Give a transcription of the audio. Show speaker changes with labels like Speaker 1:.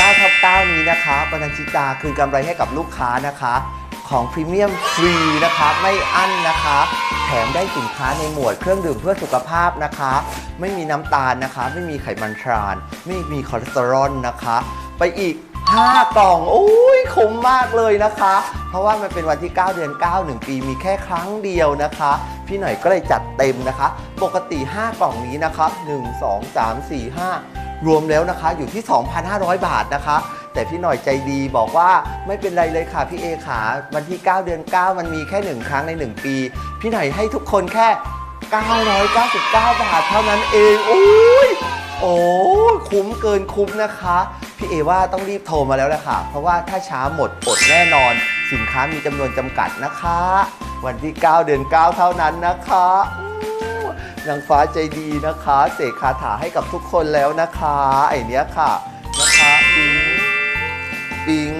Speaker 1: 9ทับ9นี้นะคะปนัญชิตาคืนกำไรให้กับลูกค้านะคะ ของพรีเมียมฟรีนะคะไม่อั้นนะคะ แถมได้สินค้าในหมวดเครื่องดื่มเพื่อสุขภาพนะคะ ไม่มีน้ำตาลนะคะ ไม่มีไขมันทราน ไม่มีคอเลสเตอรอลนะคะ ไปอีก5กล่องโอ้ยคุ้มมากเลยนะคะ เพราะว่ามันเป็นวันที่ 9 เดือน 9 1 ปีมีแค่ครั้งเดียวนะคะ พี่หน่อยก็เลยจัดเต็มนะคะ ปกติ 5 กล่องนี้นะคะ 1 2 3 4 5 รวมแล้วนะคะอยู่ที่ 2,500 บาทนะคะ แต่พี่หน่อยใจดีบอกว่าไม่เป็นไรเลยค่ะพี่เอขาวันที่ 9 เดือน 9 มันมีแค่ 1 ครั้งใน 1 ปี พี่หน่อยให้ทุกคนแค่ 999 บาทเท่านั้นเองโอ้ยโอ้คุ้มเกินคุ้มนะคะ พี่เอว่าต้องรีบโทรมาแล้วแหละค่ะ เพราะว่าถ้าช้าหมดอดแน่นอน สินค้ามีจำนวนจำกัดนะคะ วันที่ 9 เดือน 9 เท่านั้นนะคะ นางฟ้าใจดีนะคะ เสกคาถาให้กับทุกคนแล้วนะคะ ไอเนี้ยค่ะ นะคะ ปิงปิง